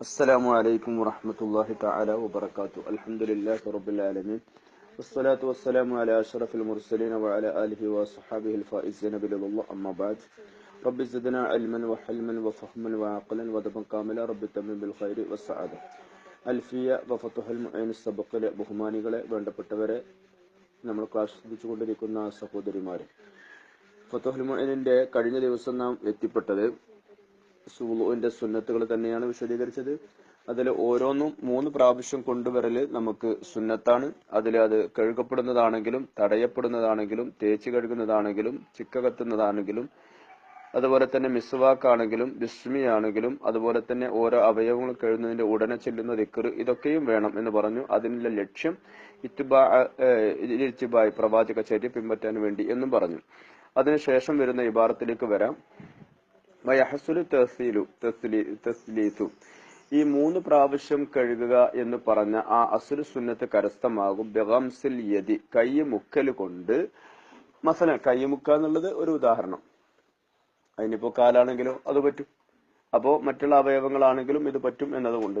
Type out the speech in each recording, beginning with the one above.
السلام عليكم ورحمة الله تعالى وبركاته الحمد لله رب العالمين والصلاة والسلام على أشرف المرسلين وعلى آله وصحابه الفائزين برضا الله أما بعد رب زدنا علما وحلما وفهما وعقلا ودبا كاملا رب تمن بالخير والسعادة അൽഫിയ വഫത്തുഹൽ മുഅൈൻ സബക്കിലെ ബഹുമാനികളെ വേണ്ടപ്പെട്ടവരെ നമ്മൾ ക്ലാസ് ശ്രദ്ധിച്ചുകൊണ്ടിരിക്കുന്ന സഹോദരിമാരെ ഫത്തുഹൽ മുഅൈനിന്റെ കഴിഞ്ഞ ദിവസം നാം എത്തിപ്പെട്ടത് സുലുവിന്റെ സുന്നത്തുകൾ തന്നെയാണ് വിശദീകരിച്ചത്. അതിൽ ഓരോന്നും മൂന്ന് പ്രാവശ്യം കൊണ്ടുവരൽ നമുക്ക് സുന്നത്താണ്. അതിൽ അത് കഴുകപ്പെടുന്നതാണെങ്കിലും തടയപ്പെടുന്നതാണെങ്കിലും തേച്ച് കഴുകുന്നതാണെങ്കിലും ചിക്ക കത്തുന്നതാണെങ്കിലും അതുപോലെ തന്നെ മിസ്വാക്കാണെങ്കിലും ബിസ്മി ആണെങ്കിലും അതുപോലെ തന്നെ ഓരോ അവയവങ്ങൾ കഴുകുന്നതിന്റെ ഉടനെ ചെല്ലുന്ന ദിക്കർ ഇതൊക്കെയും വേണം എന്ന് പറഞ്ഞു. അതിനുള്ള ലക്ഷ്യം ഇത്തിബായ് പ്രവാചക ചര്യ പിൻപറ്റാൻ വേണ്ടി എന്നും പറഞ്ഞു. അതിനുശേഷം വരുന്ന ഇബാറത്തിലേക്ക് വരാം. വയഹസുലു ഈ മൂന്ന് പ്രാവശ്യം കഴുകുക എന്ന് പറഞ്ഞ ആ അസുര സുന്നത്ത് കരസ്ഥമാകും. ബെഗംസിൽ യതി കൈ മുക്കൽ കൊണ്ട്. മസന കൈ മുക്ക എന്നുള്ളത് ഒരു ഉദാഹരണം. അതിനിപ്പോ കാലാണെങ്കിലോ അത് പറ്റും. അപ്പോ മറ്റുള്ള അവയവങ്ങളാണെങ്കിലും ഇത് പറ്റും എന്നതുകൊണ്ട്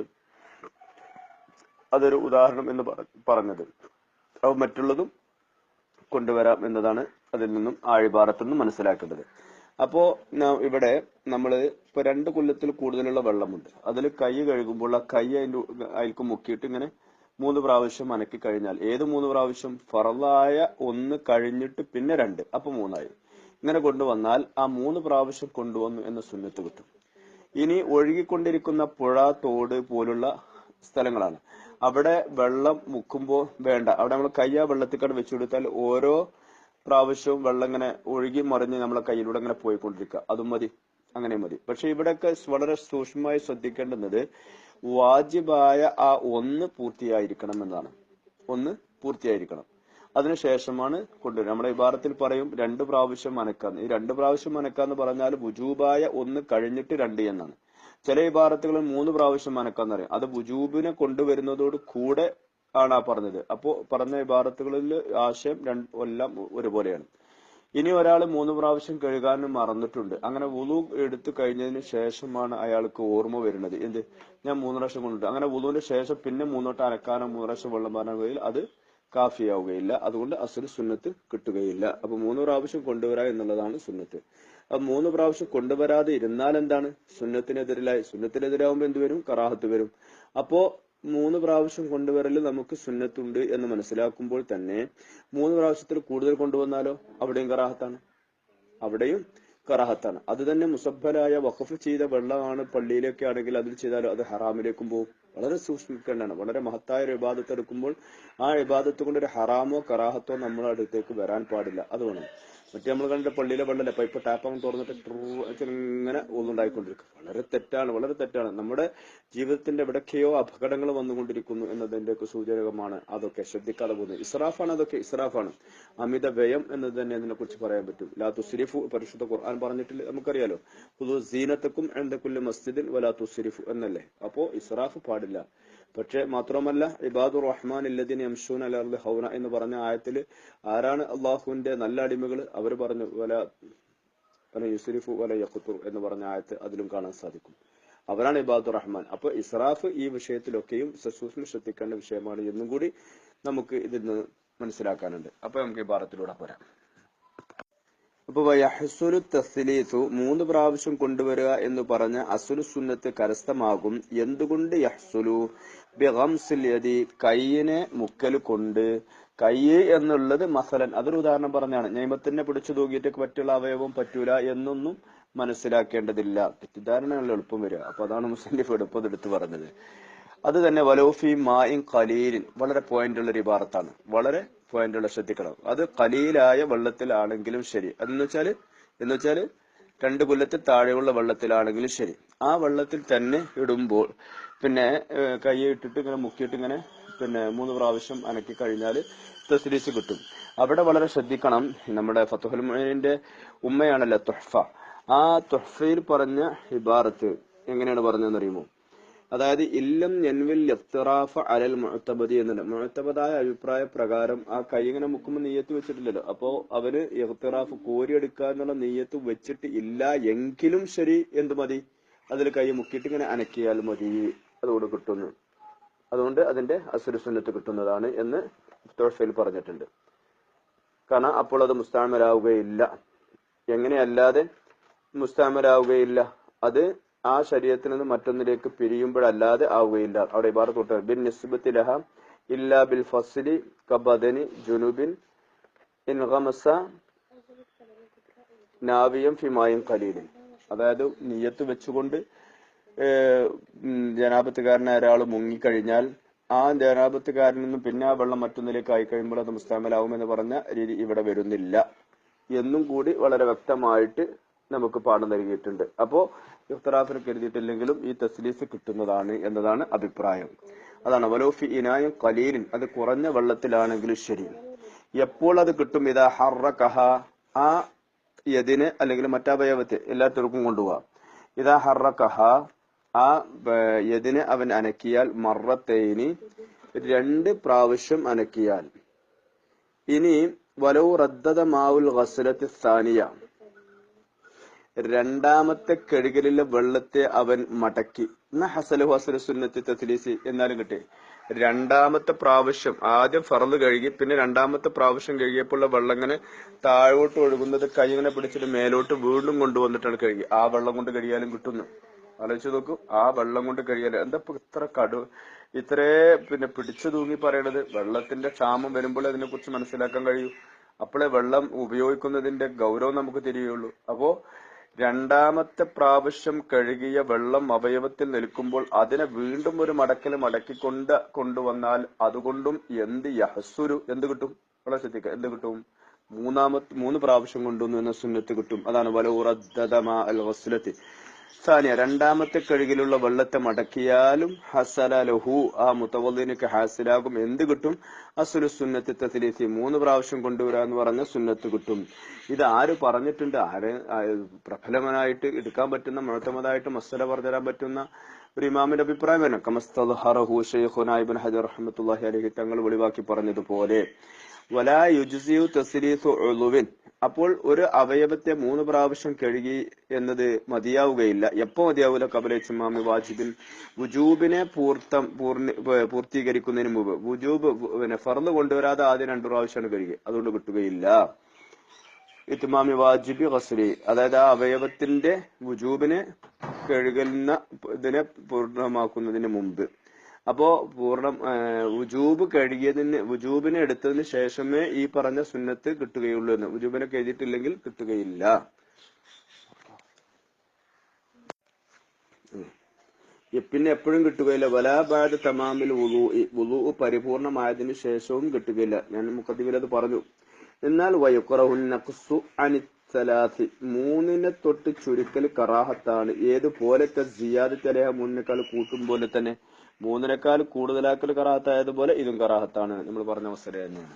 അതൊരു ഉദാഹരണം എന്ന് പറ- പറഞ്ഞത്. അപ്പൊ മറ്റുള്ളതും കൊണ്ടുവരാം എന്നതാണ് അതിൽ നിന്നും ആഴിഭാരത്തു നിന്നും മനസ്സിലാക്കേണ്ടത്. അപ്പോ ഇവിടെ നമ്മൾ ഇപ്പൊ രണ്ട് കൊല്ലത്തിൽ കൂടുതലുള്ള വെള്ളമുണ്ട്. അതിൽ കൈ കഴുകുമ്പോൾ ആ കൈ അതിന്റെ അതിൽക്ക് മുക്കിയിട്ട് ഇങ്ങനെ മൂന്ന് പ്രാവശ്യം അനക്കി കഴിഞ്ഞാൽ ഏത് മൂന്ന് പ്രാവശ്യം? ഫറലായ ഒന്ന് കഴിഞ്ഞിട്ട് പിന്നെ രണ്ട്. അപ്പൊ മൂന്നായി. ഇങ്ങനെ കൊണ്ടുവന്നാൽ ആ മൂന്ന് പ്രാവശ്യം കൊണ്ടുവന്നു എന്ന സുന്നത്ത് കിട്ടും. ഇനി ഒഴുകിക്കൊണ്ടിരിക്കുന്ന പുഴ തോട് പോലുള്ള സ്ഥലങ്ങളാണ്. അവിടെ വെള്ളം മുക്കുമ്പോ വേണ്ട. അവിടെ നമ്മൾ കൈ ആ വെള്ളത്തിക്കട് വെച്ചു കൊടുത്താൽ ഓരോ പ്രാവശ്യവും വെള്ളം ഇങ്ങനെ ഒഴുകി മറിഞ്ഞ് നമ്മളെ കയ്യിലൂടെ ഇങ്ങനെ പോയിക്കൊണ്ടിരിക്കുക. അതും മതി. അങ്ങനെ മതി. പക്ഷെ ഇവിടെയൊക്കെ വളരെ സൂക്ഷ്മമായി ശ്രദ്ധിക്കേണ്ടുന്നത് വാജിബായ ആ ഒന്ന് പൂർത്തിയായിരിക്കണം എന്നാണ് ഒന്ന് പൂർത്തിയായിരിക്കണം. അതിനുശേഷമാണ് കൊണ്ടുവരുന്നത് നമ്മുടെ ഇബാറത്തിൽ പറയും രണ്ട് പ്രാവശ്യം അനക്കാന്ന് ഈ രണ്ട് പ്രാവശ്യം അനക്കാന്ന് പറഞ്ഞാൽ ബുജൂബായ ഒന്ന് കഴിഞ്ഞിട്ട് രണ്ട് എന്നാണ്. ചില ഇബാറത്തുകളിൽ മൂന്ന് പ്രാവശ്യം അനക്കാന്ന് പറയും. അത് ബുജൂബിനെ കൊണ്ടുവരുന്നതോട് കൂടെ ആണ് പറഞ്ഞത്. അപ്പോ പറഞ്ഞ ഇബാറത്തുകളിൽ ആശയം എല്ലാം ഒരുപോലെയാണ്. ഇനി ഒരാൾ മൂന്ന് പ്രാവശ്യം കഴുകാനും മറന്നിട്ടുണ്ട്. അങ്ങനെ വുളു എടുത്തു കഴിഞ്ഞതിന് ശേഷമാണ് അയാൾക്ക് ഓർമ്മ വരുന്നത്. എന്ത്? ഞാൻ മൂന്ന് പ്രാവശ്യം കൊണ്ടിട്ട് അങ്ങനെ വുളുവിന്റെ ശേഷം പിന്നെ മൂന്നോട്ട് അനക്കാനോ മൂന്ന് പ്രാവശ്യം വെള്ളം കഴിയില്ല അത് കാഫിയാവുകയില്ല. അതുകൊണ്ട് അസുര സുന്നത്ത് കിട്ടുകയില്ല. അപ്പൊ മൂന്ന് പ്രാവശ്യം കൊണ്ടുവരാ എന്നുള്ളതാണ് സുന്നത്ത്. അപ്പൊ മൂന്ന് പ്രാവശ്യം കൊണ്ടുവരാതെ ഇരുന്നാൽ എന്താണ്? സുന്നത്തിനെതിരിലായി. സുന്നത്തിനെതിരാകുമ്പോൾ എന്ത് വരും? കറാഹത്ത് വരും. അപ്പോ മൂന്ന് പ്രാവശ്യം കൊണ്ടുവരൽ നമുക്ക് സുന്നത്തുണ്ട് എന്ന് മനസ്സിലാക്കുമ്പോൾ തന്നെ മൂന്ന് പ്രാവശ്യത്തിൽ കൂടുതൽ കൊണ്ടുവന്നാലോ? അവിടെയും കറാഹത്താണ്. അവിടെയും കറാഹത്താണ്. അത് തന്നെ മുസബ്ബലായ വഖഫ് ചെയ്ത വെള്ളമാണ് പള്ളിയിലൊക്കെ ആണെങ്കിൽ അതിൽ ചെയ്താലോ അത് ഹറാമിലേക്കും പോകും. വളരെ സൂക്ഷിക്കേണ്ടതാണ് വളരെ മഹത്തായ ഒരു ഇബാദത്ത് എടുക്കുമ്പോൾ ആ ഇബാദത്ത് കൊണ്ട് ഒരു ഹറാമോ കറാഹത്തോ നമ്മുടെ അടുത്തേക്ക് വരാൻ പാടില്ല. അത് വേണം മറ്റേ നമ്മൾ കണ്ട പള്ളിയിലെ വെള്ളമല്ല പൈപ്പ് ടാപ്പ് അങ്ങ് തുറന്നിട്ട് ഇങ്ങനെ ഒന്നുണ്ടായിക്കൊണ്ടിരിക്കും വളരെ തെറ്റാണ് വളരെ തെറ്റാണ്. നമ്മുടെ ജീവിതത്തിന്റെ എവിടൊക്കെയോ അപകടങ്ങൾ വന്നുകൊണ്ടിരിക്കുന്നു എന്നതിന്റെയൊക്കെ സൂചകമാണ് അതൊക്കെ. ശ്രദ്ധിക്കാതെ പോകുന്നത്. ഇസ്രാഫാണ് അതൊക്കെ ഇസ്രാഫാണ്. അമിത വ്യയം എന്നത് തന്നെ അതിനെ കുറിച്ച് പറയാൻ പറ്റും. ലാ തുസ്രിഫു പരിശുദ്ധ ഖുർആൻ പറഞ്ഞിട്ടില്ല നമുക്കറിയാലോ. പുതു സീനത്തക്കും എന്തൊക്കെ മസ്ജിദിൻ വലാ തുസ്രിഫു എന്നല്ലേ? അപ്പോ ഇസ്രാഫ് പാടില്ല. പക്ഷെ മാത്രമല്ല ഇബാദുർ റഹ്മാൻ ഇല്ലദിൻ യംഷൂൻ അലർദ് ഹൗന എന്ന് പറഞ്ഞ ആയത്തിൽ ആരാണ് അള്ളാഹുവിന്റെ നല്ല അടിമകൾ? അവർ പറഞ്ഞു വല വല യുസ്രിഫു വല യഖ്തുർ എന്ന് പറഞ്ഞ ആയത്ത് അതിലും കാണാൻ സാധിക്കും. അവരാണ് ഇബാദുർ റഹ്മാൻ അപ്പൊ ഇസ്രാഫ് ഈ വിഷയത്തിലൊക്കെയും സസൂക്ഷ്മ ശ്രദ്ധിക്കേണ്ട വിഷയമാണ് എന്നും കൂടി നമുക്ക് ഇതിൽ നിന്ന് മനസ്സിലാക്കാനുണ്ട്. അപ്പൊ നമുക്ക് ഈ ഭാരത്തിലൂടെ പോരാം. അപ്പൊ യഹസുലു തസ്ലീസു മൂന്ന് പ്രാവശ്യം കൊണ്ടുവരിക എന്ന് പറഞ്ഞ അസുലു സുന്നത്ത് കരസ്ഥമാകും. എന്തുകൊണ്ട് യഹ്സുലു? യദി കയ്യിനെ മുക്കൽ കൊണ്ട്. കൈ എന്നുള്ളത് മസലൻ അതൊരു ഉദാഹരണം പറഞ്ഞാണ് നിയമത്തിനെ പിടിച്ചു തൂക്കിയിട്ട് മറ്റുള്ള അവയവം പറ്റൂല എന്നൊന്നും മനസ്സിലാക്കേണ്ടതില്ല. തെറ്റിദ്ധാരണകളിൽ എളുപ്പം വരിക. അപ്പൊ അതാണ് മുസ്ലിം എളുപ്പം എടുത്തു പറഞ്ഞത്. അത് തന്നെ വലോഫി മായും കലീലിൻ വളരെ പോയിന്റ് ഉള്ള ഒരു ഇബാറത്താണ്. വളരെ പോയിന്റ് ഉള്ള ശ്രദ്ധിക്കണം. അത് കലീലായ വെള്ളത്തിലാണെങ്കിലും ശരി. അതെന്ന് വെച്ചാൽ എന്ന് വെച്ചാൽ രണ്ട് കൊല്ലത്തിൽ താഴെയുള്ള വെള്ളത്തിലാണെങ്കിലും ശരി. ആ വെള്ളത്തിൽ തന്നെ ഇടുമ്പോൾ പിന്നെ കൈ ഇട്ടിട്ട് ഇങ്ങനെ മുക്കിയിട്ട് ഇങ്ങനെ പിന്നെ മൂന്ന് പ്രാവശ്യം അനക്കി കഴിഞ്ഞാൽ തസ്രീസ് കിട്ടും. അവിടെ വളരെ ശ്രദ്ധിക്കണം. നമ്മുടെ ഫത്തുഹുൽ മുഈനിന്റെ ഉമ്മയാണല്ലോ തൊഹ്ഫ. ആ തൊഹ്ഫയിൽ പറഞ്ഞ ഇബാറത്ത് എങ്ങനെയാണ് പറഞ്ഞതെന്ന് അറിയുമോ അതായത് ഇല്ലം ഞൻവിൽ ഇഫ്തിറാഫ് അലൽ മുഅത്തബദി എന്നുണ്ട് മുഅത്തബദായ അഭിപ്രായ പ്രകാരം ആ കൈ ഇങ്ങനെ മുക്കുമ്പോൾ നെയ്യത്ത് വെച്ചിട്ടില്ലല്ലോ. അപ്പോ അവർ ഇഫ്തിറാഫ് കോരിയെടുക്കുക എന്നുള്ള നെയ്യത്ത് വെച്ചിട്ട് ഇല്ല എങ്കിലും ശരി എന്ത് മതി? അതിൽ കൈ മുക്കിയിട്ട് ഇങ്ങനെ അനക്കിയാൽ മതി. അതുകൊണ്ട് കിട്ടുന്നു. അതുകൊണ്ട് അതിന്റെ അസുര സുന്നത്ത് കിട്ടുന്നതാണ് എന്ന് തോഫയിൽ പറഞ്ഞിട്ടുണ്ട്. കാരണം അപ്പോൾ അത് മുസ്താമരാവുകയില്ല. എങ്ങനെയല്ലാതെ മുസ്താമരാവുകയില്ല. അത് ആ ശരീരത്തിൽ നിന്ന് മറ്റൊന്നിലേക്ക് പിരിയുമ്പോഴല്ലാതെ ആവുകയില്ല. അവിടെ ഇബാറ തൊട്ട് ബിൻ നിസ്ബത്തി ലഹ ഇല്ലാ ബിൽ ഫസ്ലി കബദനി ജുനുബിൻ ഇൻ നാവിയം ഫിമായും കലീലിൻ അതായത് നിയത്ത് വെച്ചുകൊണ്ട് ജനാപത്തുകാരനായ ഒരാൾ മുങ്ങിക്കഴിഞ്ഞാൽ ആ ജനാപത്തുകാരിൽ നിന്നും പിന്നെ ആ വെള്ളം മറ്റൊന്നിലേക്ക് ആയി കഴിയുമ്പോൾ അത് മുസ്താമലാവും എന്ന് പറഞ്ഞ രീതി ഇവിടെ വരുന്നില്ല. എന്നും കൂടി വളരെ വ്യക്തമായിട്ട് നമുക്ക് പാഠം നൽകിയിട്ടുണ്ട്. അപ്പോ ഇഫ്തറാഫിന് കരുതിയിട്ടില്ലെങ്കിലും ഈ തസ്ലീസ് കിട്ടുന്നതാണ് എന്നതാണ് അഭിപ്രായം. അതാണ് വലോഫി ഇനായും കലീലിൻ അത് കുറഞ്ഞ വെള്ളത്തിലാണെങ്കിലും ശരി. എപ്പോൾ അത് കിട്ടും? ഇതാ ഹറ കഹ ആ യതിന് അല്ലെങ്കിൽ മറ്റവയവത്തെ എല്ലാത്തിനും കൊണ്ടുപോവാം. ഇതാ ഹറ കഹ ആ യതിന് അവൻ അനക്കിയാൽ മറത്തേനി രണ്ട് പ്രാവശ്യം അനക്കിയാൽ. ഇനി വലവ് റദ്ദത മാവുൽ ഗസലത്തി സ്ഥാനിയ രണ്ടാമത്തെ കഴുകലിലെ വെള്ളത്തെ അവൻ മടക്കി. എന്നാ ഹസലു ഹസലു സുന്നത്തി തസ്ലീസി എന്നാലും കിട്ടി. രണ്ടാമത്തെ പ്രാവശ്യം ആദ്യം ഫറന്ന് കഴുകി പിന്നെ രണ്ടാമത്തെ പ്രാവശ്യം കഴുകിയപ്പോൾ വെള്ളം ഇങ്ങനെ താഴോട്ട് ഒഴുകുന്നത് കൈ ഇങ്ങനെ പിടിച്ചിട്ട് മേലോട്ട് വീണ്ടും കൊണ്ടുവന്നിട്ടാണ് കഴുകി. ആ വെള്ളം കൊണ്ട് കഴിയാലും കിട്ടുന്നു. ആലോചിച്ചു നോക്കൂ. ആ വെള്ളം കൊണ്ട് കഴിയാലും എന്താ ഇത്ര കടു ഇത്രേ പിന്നെ പിടിച്ചു തൂങ്ങി പറയണത്? വെള്ളത്തിന്റെ ക്ഷാമം വരുമ്പോൾ അതിനെ കുറിച്ച് മനസ്സിലാക്കാൻ കഴിയൂ. അപ്പോഴേ വെള്ളം ഉപയോഗിക്കുന്നതിന്റെ ഗൗരവം നമുക്ക് തിരിയുള്ളൂ അപ്പോ രണ്ടാമത്തെ പ്രാവശ്യം കഴുകിയ വെള്ളം അവയവത്തിൽ നിൽക്കുമ്പോൾ അതിനെ വീണ്ടും ഒരു മടക്കൽ മടക്കിക്കൊണ്ട് കൊണ്ടുവന്നാൽ അതുകൊണ്ടും എന്ത് യഹസുരു എന്ത് കിട്ടും? വളരെ ശ്രദ്ധിക്കുക. എന്ത് കിട്ടും? മൂന്നാമത്തെ മൂന്ന് പ്രാവശ്യം കൊണ്ടുവന്നു എന്ന സുന്നത്ത് കിട്ടും. അതാണ് വലൂറദ്ദമ അൽ വസ്ലത്തി സാനിയ രണ്ടാമത്തെ കഴുകിലുള്ള വെള്ളത്തെ മടക്കിയാലും ഹസല ലഹു ആ മുത്തവദ്ദിനക്ക് ഹാസിലാകും. എന്ത് കിട്ടും? അസുലു സുന്നത്ത് തസ്ലീസി മൂന്ന് പ്രാവശ്യം കൊണ്ടുവരാന്ന് പറഞ്ഞ സുന്നത്ത് കിട്ടും. ഇത് ആര് പറഞ്ഞിട്ടുണ്ട്? ആര് ആ, പ്രബലമായിട്ട് എടുക്കാൻ പറ്റുന്ന മുഴത്തമതായിട്ട് മസല പറഞ്ഞു തരാൻ പറ്റുന്ന ഒരു ഇമാമിന്റെ അഭിപ്രായം ഷെയ്ഖുന ഇബ്നു ഹജർ റഹ്മത്തുള്ളാഹി അലൈഹി തങ്ങൾ വെളിവാക്കി പറഞ്ഞതുപോലെ. വലാ യുജ്സിയു തസ്ലീസു ഉളുവിൻ. അപ്പോൾ ഒരു അവയവത്തെ മൂന്ന് പ്രാവശ്യം കഴുകി എന്നത് മതിയാവുകയില്ല. എപ്പോ മതിയാവൂല കബലച്ചുമാമി വാജിബിൻ? വുജൂബിനെ പൂർത്തം പൂർണി പൂർത്തീകരിക്കുന്നതിന് മുമ്പ്. വുജൂബ് പിന്നെ ഫറന്ന് കൊണ്ടുവരാതെ ആദ്യം രണ്ടു പ്രാവശ്യമാണ് കഴുകി അതുകൊണ്ട് കിട്ടുകയില്ല ഇത്തുമാമി വാജിബി ഖസ്ലി. അതായത് ആ അവയവത്തിന്റെ വുജൂബിനെ കഴുകുന്ന ഇതിനെ പൂർണമാക്കുന്നതിന് മുമ്പ്. അപ്പോ പൂർണം വുജൂബ് കഴുകിയതിന് വുജൂബിനെ എടുത്തതിന് ശേഷമേ ഈ പറഞ്ഞ സുന്നത്ത് കിട്ടുകയുള്ളൂ എന്ന്. വുജൂബിനെ കഴിഞ്ഞിട്ടില്ലെങ്കിൽ കിട്ടുകയില്ല. പിന്നെ എപ്പോഴും കിട്ടുകയില്ല. വലാബാദ് തമാമിൽ വുളു ഉളു പരിപൂർണമായതിനു ശേഷവും കിട്ടുകയില്ല. ഞാൻ മുഖത്തിവിലത് പറഞ്ഞു. എന്നാൽ വയുക്കറഹുൻ നഖ്സു അനി സലാസി. മൂന്നിനെ തൊട്ട് ചുരുക്കൽ കറാഹത്താണ്. ഏതുപോലത്തെ സിയാദത്ത് അലേഹ മുന്നേക്കാൾ കൂട്ടും പോലെ തന്നെ മൂന്നിനേക്കാൾ കൂടുതലാക്കൽ കറാഹത്തായതുപോലെ ഇതും കറാഹത്താണ്. നമ്മൾ പറഞ്ഞ അവസരം തന്നെയാണ്.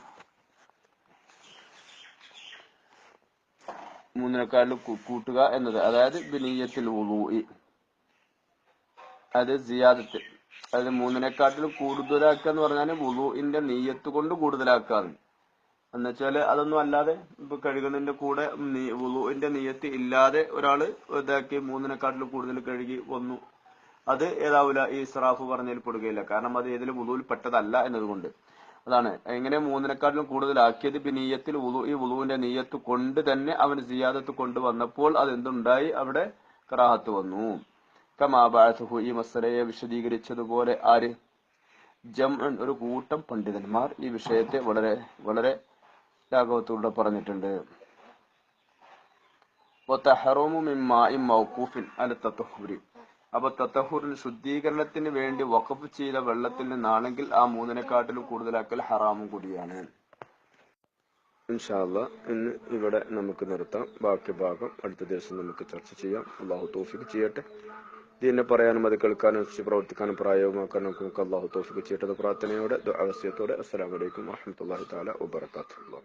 മൂന്നിനേക്കാൾ കൂട്ടുക എന്നത് അതായത് ബിനീയത്തിൽ അത് സിയാദത്ത്. അതായത് മൂന്നിനെക്കാട്ടിലും കൂടുതലാക്കുക എന്ന് പറഞ്ഞാൽ വുളുവിന്റെ നീയത്ത് കൊണ്ട് കൂടുതലാക്കാറ് എന്നുവെച്ചാൽ അതൊന്നും അല്ലാതെ ഇപ്പൊ കഴുകുന്നതിന്റെ കൂടെ വുളുവിന്റെ നീയത്ത് ഇല്ലാതെ ഒരാൾ ഇതാക്കി മൂന്നിനെക്കാട്ടിലും കൂടുതൽ കഴുകി വന്നു. അത് ഏതാവൂല ഈ ഇസ്രാഫ് പറഞ്ഞതിൽ പെടുകയില്ല കാരണം അത് ഏതിലും വുളുവിൽ പെട്ടതല്ല എന്നതുകൊണ്ട് അതാണ് എങ്ങനെ മൂന്നിനെക്കാട്ടിലും കൂടുതലാക്കിയത് ബിനീയത്തിൽ വുളു ഈ വുളുവിന്റെ നീയത്ത് കൊണ്ട് തന്നെ അവൻ സിയാദത്ത് കൊണ്ടുവന്നപ്പോൾ അത് എന്തുണ്ടായി അവിടെ കറാഹത്ത് വന്നു കമാബാഹു ഈ മസലയെ വിശദീകരിച്ചതുപോലെ ആര് ജം ഒരു കൂട്ടം പണ്ഡിതന്മാർ ഈ വിഷയത്തെ വളരെ വളരെ ലാഘവത്തോടെ പറഞ്ഞിട്ടുണ്ട് وتحرم من ماء موقوف على التطهر അപ്പൊ തത്തഹൂറിൽ ശുദ്ധീകരണത്തിന് വേണ്ടി വഖഫ് ചെയ്ത വെള്ളത്തിൽ നിന്നാണെങ്കിൽ ആ മൂന്നിനെക്കാട്ടിലും കൂടുതലാക്കൽ ഹറാമും കൂടിയാണ്. ഇൻഷാല്ല ഇന്ന് ഇവിടെ നമുക്ക് നിർത്താം. ബാക്കി ഭാഗം അടുത്ത ദിവസം നമുക്ക് ചർച്ച ചെയ്യാം. അള്ളാഹു തോഫിക്ക് ചെയ്യട്ടെ. ഇതിനെ പറയാനും അത് കേൾക്കാനും പ്രവർത്തിക്കാനും പ്രായോഗമാക്കാനും നമുക്ക് അള്ളാഹു തോഫിക്ക് ചെയ്യട്ടെ പ്രാർത്ഥനയോടെ ദുആ വസിയത്തോടെ. അസ്സലാമു അലൈക്കും വറഹ്മത്തുള്ളാഹി തആല വബറകാതുഹു.